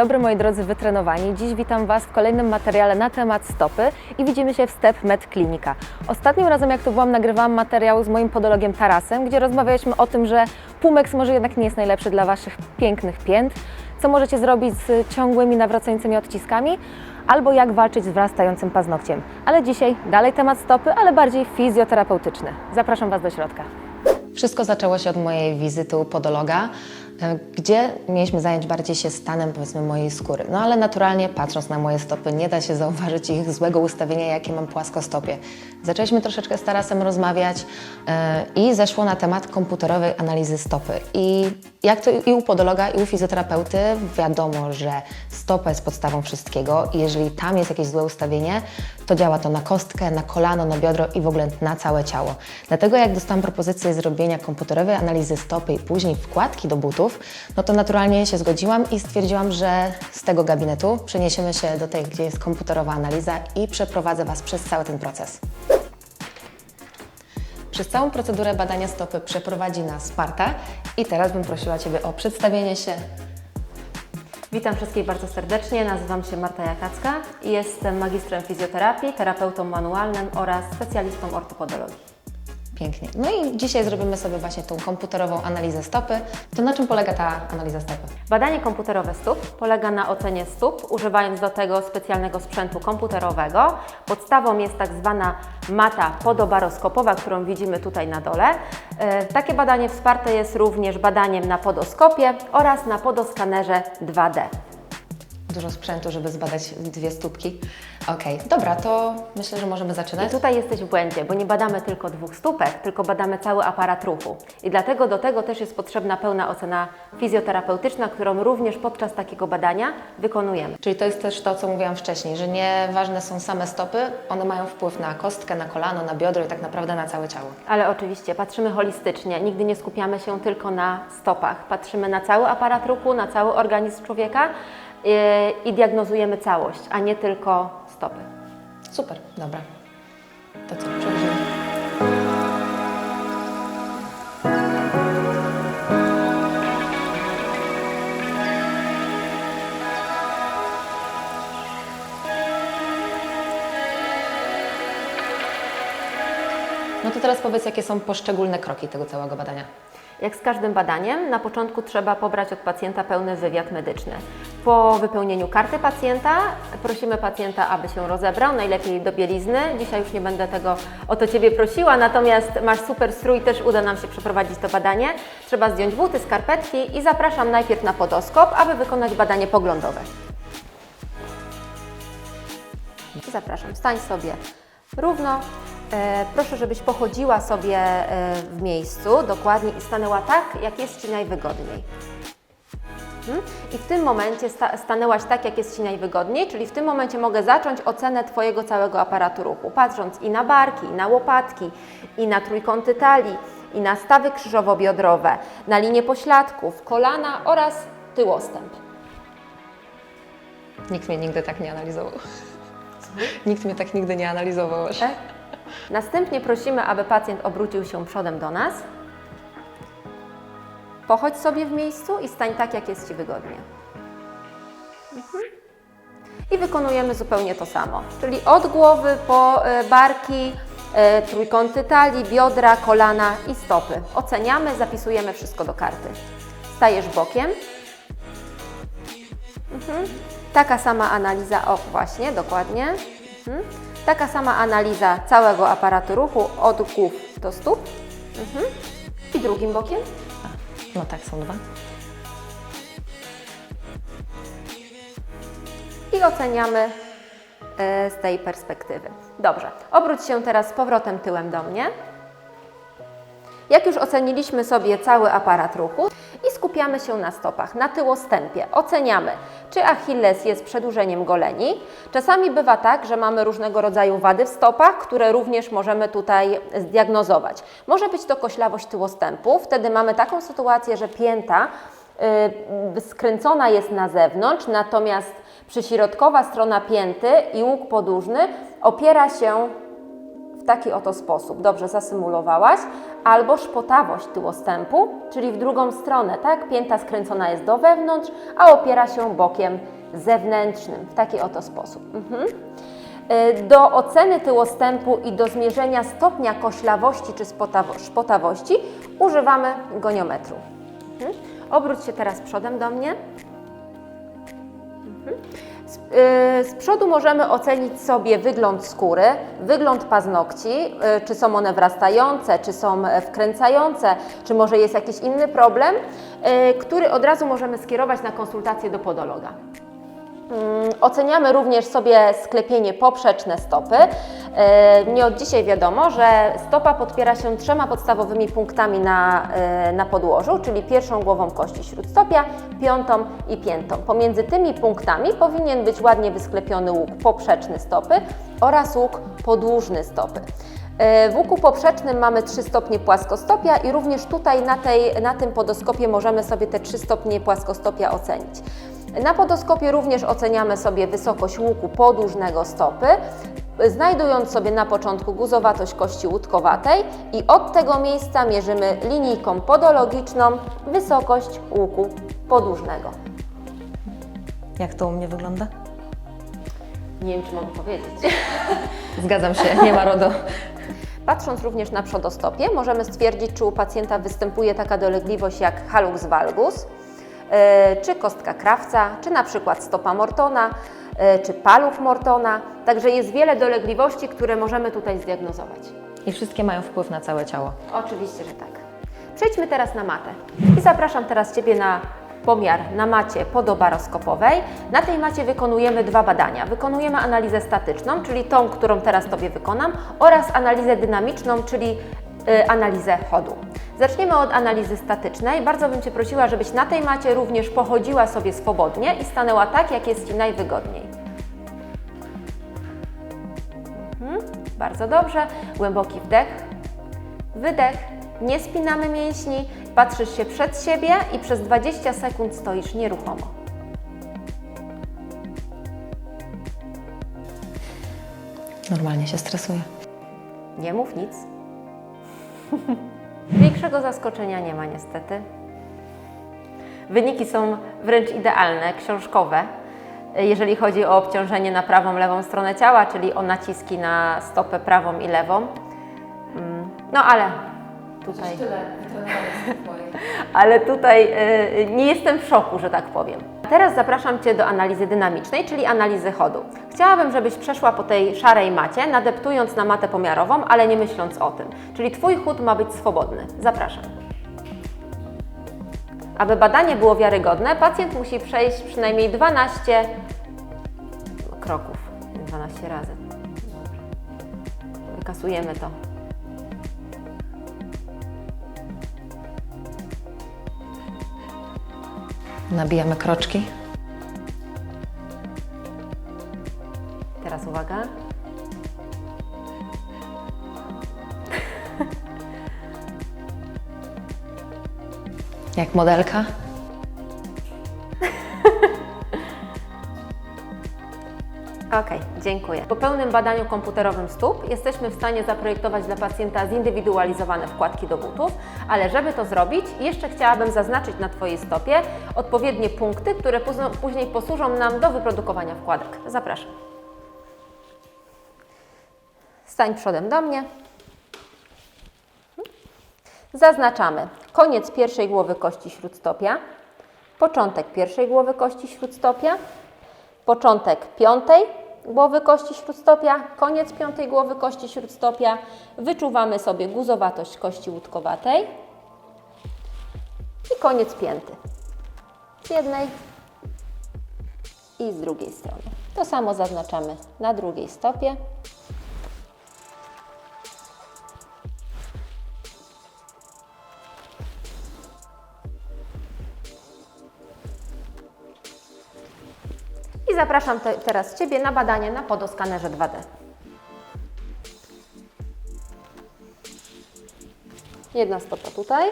dobry moi drodzy wytrenowani. Dziś witam Was w kolejnym materiale na temat stopy i widzimy się w Step Med Klinika. Ostatnim razem jak tu byłam nagrywałam materiał z moim podologiem Tarasem, gdzie rozmawialiśmy o tym, że Pumex może jednak nie jest najlepszy dla Waszych pięknych pięt, co możecie zrobić z ciągłymi nawracającymi odciskami, albo jak walczyć z wrastającym paznokciem. Ale dzisiaj dalej temat stopy, ale bardziej fizjoterapeutyczny. Zapraszam Was do środka. Wszystko zaczęło się od mojej wizyty u podologa, gdzie mieliśmy zająć bardziej się stanem, powiedzmy, mojej skóry. No ale naturalnie, patrząc na moje stopy, nie da się zauważyć ich złego ustawienia, jakie mam płaskostopie. Zaczęliśmy troszeczkę z Tarasem rozmawiać e, i zeszło na temat komputerowej analizy stopy. I jak to i u podologa, i u fizjoterapeuty wiadomo, że stopa jest podstawą wszystkiego i jeżeli tam jest jakieś złe ustawienie, to działa to na kostkę, na kolano, na biodro i w ogóle na całe ciało. Dlatego jak dostałam propozycję zrobienia komputerowej analizy stopy i później wkładki do butów, no to naturalnie się zgodziłam i stwierdziłam, że z tego gabinetu przeniesiemy się do tej, gdzie jest komputerowa analiza i przeprowadzę Was przez cały ten proces. Przez całą procedurę badania stopy przeprowadzi nas Marta i teraz bym prosiła Ciebie o przedstawienie się. Witam wszystkich bardzo serdecznie. Nazywam się Marta Jakacka i jestem magistrem fizjoterapii, terapeutą manualnym oraz specjalistą ortopodologii. Pięknie. No i dzisiaj zrobimy sobie właśnie tą komputerową analizę stopy. To na czym polega ta analiza stopy? Badanie komputerowe stóp polega na ocenie stóp, używając do tego specjalnego sprzętu komputerowego. Podstawą jest tak zwana mata podobaroskopowa, którą widzimy tutaj na dole. E, Takie badanie wsparte jest również badaniem na podoskopie oraz na podoskanerze 2D. Dużo sprzętu, żeby zbadać dwie stópki. Okej, dobra, to myślę, że możemy I zaczynać. tutaj jesteś w błędzie, bo nie badamy tylko dwóch stópek, tylko badamy cały aparat ruchu. I dlatego do tego też jest potrzebna pełna ocena fizjoterapeutyczna, którą również podczas takiego badania wykonujemy. Czyli to jest też to, co mówiłam wcześniej, że nieważne są same stopy, one mają wpływ na kostkę, na kolano, na biodro i tak naprawdę na całe ciało. Ale oczywiście patrzymy holistycznie, nigdy nie skupiamy się tylko na stopach. Patrzymy na cały aparat ruchu, na cały organizm człowieka i diagnozujemy całość, a nie tylko stopy. Super, dobra. To co, przechodzimy. No to teraz powiedz, jakie są poszczególne kroki tego całego badania. Jak z każdym badaniem, na początku trzeba pobrać od pacjenta pełny wywiad medyczny. Po wypełnieniu karty pacjenta prosimy pacjenta, aby się rozebrał, najlepiej do bielizny. Dzisiaj już nie będę tego o to Ciebie prosiła, natomiast masz super strój, też uda nam się przeprowadzić to badanie. Trzeba zdjąć buty, skarpetki i zapraszam najpierw na podoskop, aby wykonać badanie poglądowe. Zapraszam, stań sobie równo. E, proszę, żebyś pochodziła sobie e, w miejscu dokładnie i stanęła tak, jak jest Ci najwygodniej. I w tym momencie sta stanęłaś tak, jak jest Ci najwygodniej, czyli w tym momencie mogę zacząć ocenę Twojego całego aparatu ruchu, patrząc i na barki, i na łopatki, i na trójkąty talii, i na stawy krzyżowo-biodrowe, na linię pośladków, kolana oraz tyłostęp. Nikt mnie nigdy tak nie analizował. Nikt mnie tak nigdy nie analizował. Tak? Następnie prosimy, aby pacjent obrócił się przodem do nas. Pochodź sobie w miejscu i stań tak, jak jest Ci wygodnie. Mhm. I wykonujemy zupełnie to samo, czyli od głowy po e, barki, e, trójkąty talii, biodra, kolana i stopy. Oceniamy, zapisujemy wszystko do karty. Stajesz bokiem. Mhm. Taka sama analiza, o właśnie, dokładnie. Mhm. Taka sama analiza całego aparatu ruchu od głów do stóp. I drugim bokiem. No tak, są dwa. I oceniamy e, z tej perspektywy. Dobrze, obróć się teraz z powrotem tyłem do mnie. Jak już oceniliśmy sobie cały aparat ruchu i skupiamy się na stopach, na tyłostępie. Oceniamy, czy Achilles jest przedłużeniem goleni. Czasami bywa tak, że mamy różnego rodzaju wady w stopach, które również możemy tutaj zdiagnozować. Może być to koślawość tyłostępu, wtedy mamy taką sytuację, że pięta y, skręcona jest na zewnątrz, natomiast przyśrodkowa strona pięty i łuk podłużny opiera się w taki oto sposób. Dobrze zasymulowałaś. Albo szpotawość tyłostępu, czyli w drugą stronę, tak? Pięta skręcona jest do wewnątrz, a opiera się bokiem zewnętrznym, w taki oto sposób. Mhm. Y, Do oceny tyłostępu i do zmierzenia stopnia koślawości czy szpotawości używamy goniometru. Mhm. Obróć się teraz przodem do mnie. Y, z przodu możemy ocenić sobie wygląd skóry, wygląd paznokci, y, czy są one wrastające, czy są wkręcające, czy może jest jakiś inny problem, y, który od razu możemy skierować na konsultację do podologa. Mm, Oceniamy również sobie sklepienie poprzeczne stopy. E, Nie od dzisiaj wiadomo, że stopa podpiera się trzema podstawowymi punktami na, e, na podłożu, czyli pierwszą głową kości śródstopia, piątą i piętą. Pomiędzy tymi punktami powinien być ładnie wysklepiony łuk poprzeczny stopy oraz łuk podłużny stopy. E, W łuku poprzecznym mamy 3 stopnie płaskostopia i również tutaj na, tej, na tym podoskopie możemy sobie te 3 stopnie płaskostopia ocenić. Na podoskopie również oceniamy sobie wysokość łuku podłużnego stopy, znajdując sobie na początku guzowatość kości łódkowatej i od tego miejsca mierzymy linijką podologiczną wysokość łuku podłużnego. Jak to u mnie wygląda? Nie wiem, czy mogę powiedzieć. Zgadzam się, nie ma RODO. Patrząc również na przodostopie, możemy stwierdzić, czy u pacjenta występuje taka dolegliwość jak hallux valgus, czy kostka krawca, czy na przykład stopa Mortona, e, czy paluch Mortona. Także jest wiele dolegliwości, które możemy tutaj zdiagnozować. I wszystkie mają wpływ na całe ciało. Oczywiście, że tak. Przejdźmy teraz na matę. I zapraszam teraz Ciebie na pomiar na macie podobaroskopowej. Na tej macie wykonujemy dwa badania. Wykonujemy analizę statyczną, czyli tą, którą teraz Tobie wykonam, oraz analizę dynamiczną, czyli analizę chodu. Zaczniemy od analizy statycznej. Bardzo bym Cię prosiła, żebyś na tej macie również pochodziła sobie swobodnie i stanęła tak, jak jest Ci najwygodniej. Mhm, bardzo dobrze. Głęboki wdech, wydech, nie spinamy mięśni, patrzysz się przed siebie i przez 20 sekund stoisz nieruchomo. Normalnie się stresuję. Nie mów nic. Większego zaskoczenia nie ma niestety. Wyniki są wręcz idealne, książkowe, jeżeli chodzi o obciążenie na prawą, lewą stronę ciała, czyli o naciski na stopę prawą i lewą. Mm, No ale tutaj. ale tutaj y, nie jestem w szoku, że tak powiem. Teraz zapraszam Cię do analizy dynamicznej, czyli analizy chodu. Chciałabym, żebyś przeszła po tej szarej macie, nadeptując na matę pomiarową, ale nie myśląc o tym. Czyli Twój chód ma być swobodny. Zapraszam. Aby badanie było wiarygodne, pacjent musi przejść przynajmniej 12 kroków, 12 razy. Wykasujemy to. Nabijamy kroczki. Teraz uwaga. Jak modelka. Ok, dziękuję. Po pełnym badaniu komputerowym stóp jesteśmy w stanie zaprojektować dla pacjenta zindywidualizowane wkładki do butów, ale żeby to zrobić, jeszcze chciałabym zaznaczyć na Twojej stopie odpowiednie punkty, które później posłużą nam do wyprodukowania wkładek. Zapraszam. Stań przodem do mnie. Zaznaczamy koniec pierwszej głowy kości śródstopia, początek pierwszej głowy kości śródstopia, początek piątej głowy kości śródstopia, koniec piątej głowy kości śródstopia. Wyczuwamy sobie guzowatość kości łódkowatej i koniec pięty. Z jednej i z drugiej strony. To samo zaznaczamy na drugiej stopie. Zapraszam te, teraz Ciebie na badanie na podoskanerze 2D. Jedna stopa tutaj.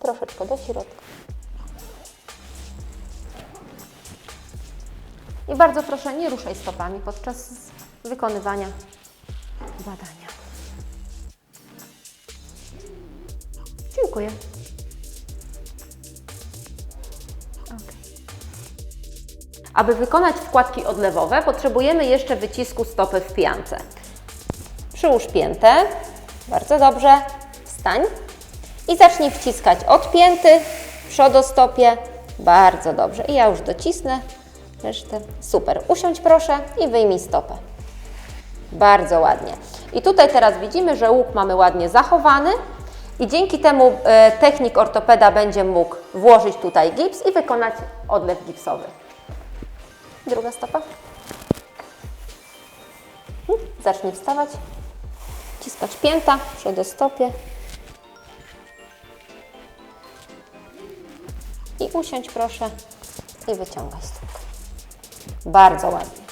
Troszeczkę do środka. I bardzo proszę, nie ruszaj stopami podczas wykonywania badania. Dziękuję. Aby wykonać wkładki odlewowe, potrzebujemy jeszcze wycisku stopy w piance. Przyłóż piętę, bardzo dobrze, wstań i zacznij wciskać od pięty, przodostopie, bardzo dobrze. I ja już docisnę resztę. Super, usiądź proszę i wyjmij stopę. Bardzo ładnie. I tutaj teraz widzimy, że łuk mamy ładnie zachowany i dzięki temu e, technik ortopeda będzie mógł włożyć tutaj gips i wykonać odlew gipsowy. Druga stopa. Hmm, Zacznij wstawać. Wciskać pięta, przodostopie. I usiądź proszę i wyciągaj stóp. Bardzo ładnie.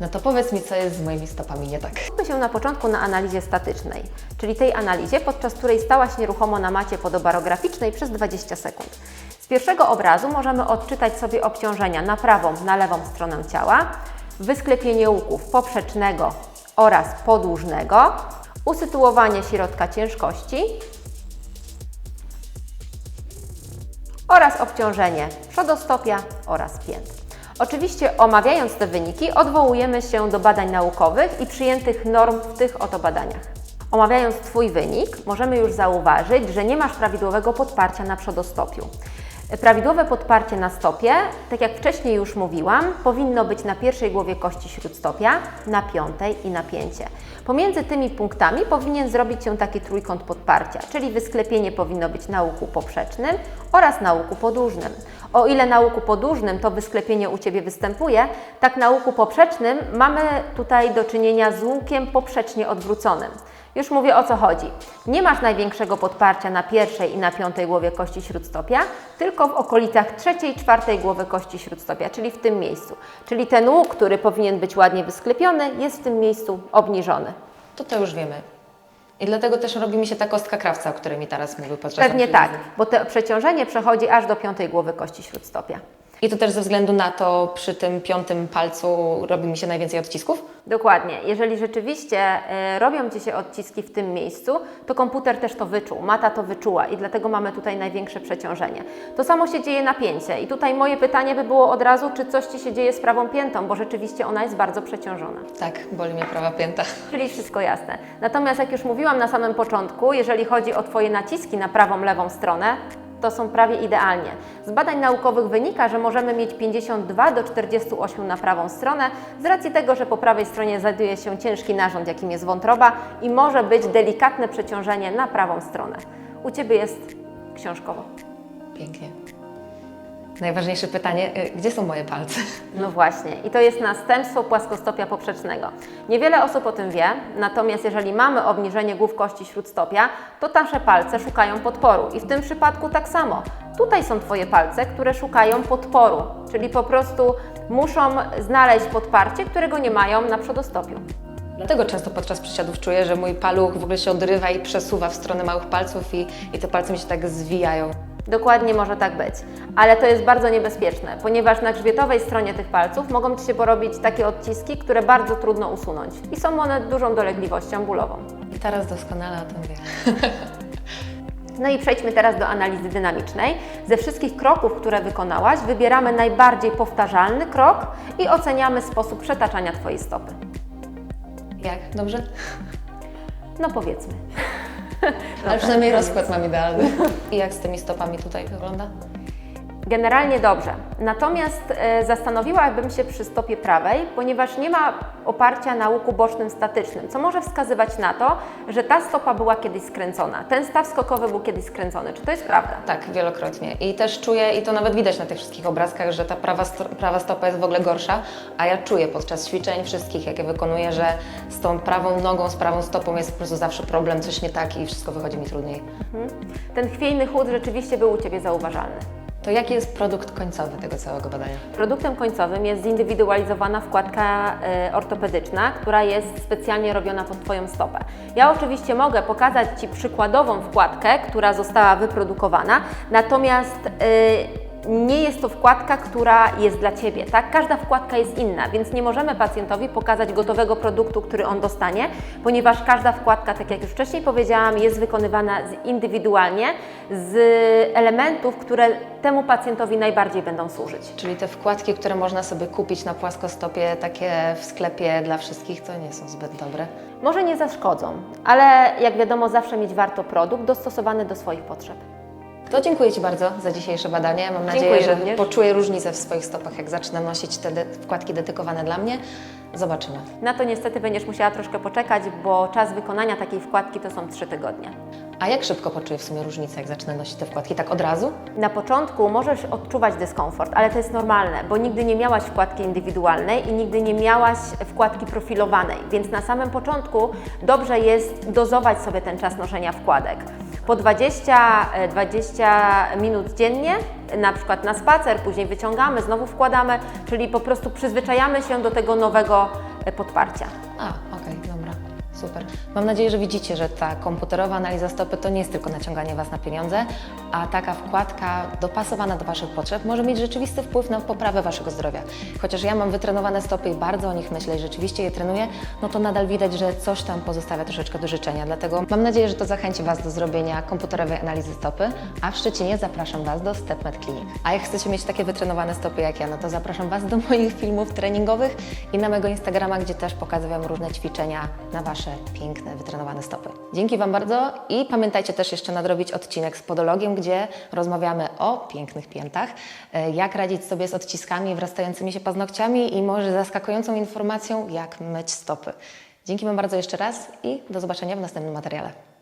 No to powiedz mi, co jest z moimi stopami nie tak. Skupmy się na początku na analizie statycznej, czyli tej analizie, podczas której stałaś nieruchomo na macie podobarograficznej przez 20 sekund. Z pierwszego obrazu możemy odczytać sobie obciążenia na prawą, na lewą stronę ciała, wysklepienie łuków poprzecznego oraz podłużnego, usytuowanie środka ciężkości oraz obciążenie przodostopia oraz pięt. Oczywiście omawiając te wyniki odwołujemy się do badań naukowych i przyjętych norm w tych oto badaniach. Omawiając Twój wynik, możemy już zauważyć, że nie masz prawidłowego podparcia na przodostopiu. Prawidłowe podparcie na stopie, tak jak wcześniej już mówiłam, powinno być na pierwszej głowie kości śródstopia, na piątej i na pięcie. Pomiędzy tymi punktami powinien zrobić się taki trójkąt podparcia, czyli wysklepienie powinno być na łuku poprzecznym oraz na łuku podłużnym. O ile na łuku podłużnym to wysklepienie u Ciebie występuje, tak na łuku poprzecznym mamy tutaj do czynienia z łukiem poprzecznie odwróconym. Już mówię o co chodzi. Nie masz największego podparcia na pierwszej i na piątej głowie kości śródstopia, tylko w okolicach trzeciej, czwartej głowy kości śródstopia, czyli w tym miejscu. Czyli ten łuk, który powinien być ładnie wysklepiony, jest w tym miejscu obniżony. To to już wiemy. I dlatego też robi mi się ta kostka krawca, o której mi teraz mówił podczas Pewnie tak, bo to przeciążenie przechodzi aż do piątej głowy kości śródstopia. I to też ze względu na to przy tym piątym palcu robi mi się najwięcej odcisków? Dokładnie. Jeżeli rzeczywiście e, robią Ci się odciski w tym miejscu, to komputer też to wyczuł, mata to wyczuła i dlatego mamy tutaj największe przeciążenie. To samo się dzieje na pięcie i tutaj moje pytanie by było od razu, czy coś Ci się dzieje z prawą piętą, bo rzeczywiście ona jest bardzo przeciążona. Tak, boli mnie prawa pięta. Czyli wszystko jasne. Natomiast jak już mówiłam na samym początku, jeżeli chodzi o Twoje naciski na prawą, lewą stronę, to są prawie idealnie. Z badań naukowych wynika, że możemy mieć 52 do 48 na prawą stronę, z racji tego, że po prawej stronie znajduje się ciężki narząd, jakim jest wątroba i może być delikatne przeciążenie na prawą stronę. U Ciebie jest książkowo. Pięknie. Najważniejsze pytanie, y, gdzie są moje palce? No właśnie, i to jest następstwo płaskostopia poprzecznego. Niewiele osób o tym wie, natomiast jeżeli mamy obniżenie głów kości śródstopia, to nasze palce szukają podporu i w tym przypadku tak samo. Tutaj są Twoje palce, które szukają podporu, czyli po prostu muszą znaleźć podparcie, którego nie mają na przodostopiu. Dlatego często podczas przysiadów czuję, że mój paluch w ogóle się odrywa i przesuwa w stronę małych palców i, i te palce mi się tak zwijają. Dokładnie może tak być, ale to jest bardzo niebezpieczne, ponieważ na grzbietowej stronie tych palców mogą Ci się porobić takie odciski, które bardzo trudno usunąć i są one dużą dolegliwością bólową. I teraz doskonale o tym wiem. No i przejdźmy teraz do analizy dynamicznej. Ze wszystkich kroków, które wykonałaś, wybieramy najbardziej powtarzalny krok i oceniamy sposób przetaczania Twojej stopy. Jak? Dobrze? No powiedzmy. Ale przynajmniej rozkład mam idealny. I jak z tymi stopami tutaj wygląda? Generalnie dobrze. Natomiast e, zastanowiłabym się przy stopie prawej, ponieważ nie ma oparcia na łuku bocznym statycznym, co może wskazywać na to, że ta stopa była kiedyś skręcona. Ten staw skokowy był kiedyś skręcony. Czy to jest prawda? Tak, wielokrotnie. I też czuję, i to nawet widać na tych wszystkich obrazkach, że ta prawa, sto- prawa stopa jest w ogóle gorsza, a ja czuję podczas ćwiczeń wszystkich, jakie wykonuję, że z tą prawą nogą, z prawą stopą jest po prostu zawsze problem, coś nie tak i wszystko wychodzi mi trudniej. Ten chwiejny chód rzeczywiście był u Ciebie zauważalny. To jaki jest produkt końcowy tego całego badania? Produktem końcowym jest zindywidualizowana wkładka e, ortopedyczna, która jest specjalnie robiona pod Twoją stopę. Ja oczywiście mogę pokazać Ci przykładową wkładkę, która została wyprodukowana, natomiast e, nie jest to wkładka, która jest dla Ciebie, tak? Każda wkładka jest inna, więc nie możemy pacjentowi pokazać gotowego produktu, który on dostanie, ponieważ każda wkładka, tak jak już wcześniej powiedziałam, jest wykonywana indywidualnie z elementów, które temu pacjentowi najbardziej będą służyć. Czyli te wkładki, które można sobie kupić na płaskostopie, takie w sklepie dla wszystkich, to nie są zbyt dobre. Może nie zaszkodzą, ale jak wiadomo, zawsze mieć warto produkt dostosowany do swoich potrzeb. To dziękuję Ci bardzo za dzisiejsze badanie. Mam Dziękuję nadzieję, że również. poczuję różnicę w swoich stopach, jak zacznę nosić te wkładki dedykowane dla mnie. Zobaczymy. Na to niestety będziesz musiała troszkę poczekać, bo czas wykonania takiej wkładki to są 3 tygodnie. A jak szybko poczuję w sumie różnicę, jak zacznę nosić te wkładki? Tak od razu? Na początku możesz odczuwać dyskomfort, ale to jest normalne, bo nigdy nie miałaś wkładki indywidualnej i nigdy nie miałaś wkładki profilowanej, więc na samym początku dobrze jest dozować sobie ten czas noszenia wkładek. Po 20, e, 20 minut dziennie, na przykład na spacer, później wyciągamy, znowu wkładamy, czyli po prostu przyzwyczajamy się do tego nowego e, podparcia. A. Super. Mam nadzieję, że widzicie, że ta komputerowa analiza stopy to nie jest tylko naciąganie Was na pieniądze, a taka wkładka dopasowana do Waszych potrzeb może mieć rzeczywisty wpływ na poprawę Waszego zdrowia. Chociaż ja mam wytrenowane stopy i bardzo o nich myślę i rzeczywiście je trenuję, no to nadal widać, że coś tam pozostawia troszeczkę do życzenia. Dlatego mam nadzieję, że to zachęci Was do zrobienia komputerowej analizy stopy, a w Szczecinie zapraszam Was do StepMed Clinic. A jak chcecie mieć takie wytrenowane stopy jak ja, no to zapraszam Was do moich filmów treningowych i na mojego Instagrama, gdzie też pokazuję różne ćwiczenia na Wasze piękne, wytrenowane stopy. Dzięki Wam bardzo i pamiętajcie też jeszcze nadrobić odcinek z podologiem, gdzie rozmawiamy o pięknych piętach, e, jak radzić sobie z odciskami, wrastającymi się paznokciami i może zaskakującą informacją, jak myć stopy. Dzięki Wam bardzo jeszcze raz i do zobaczenia w następnym materiale.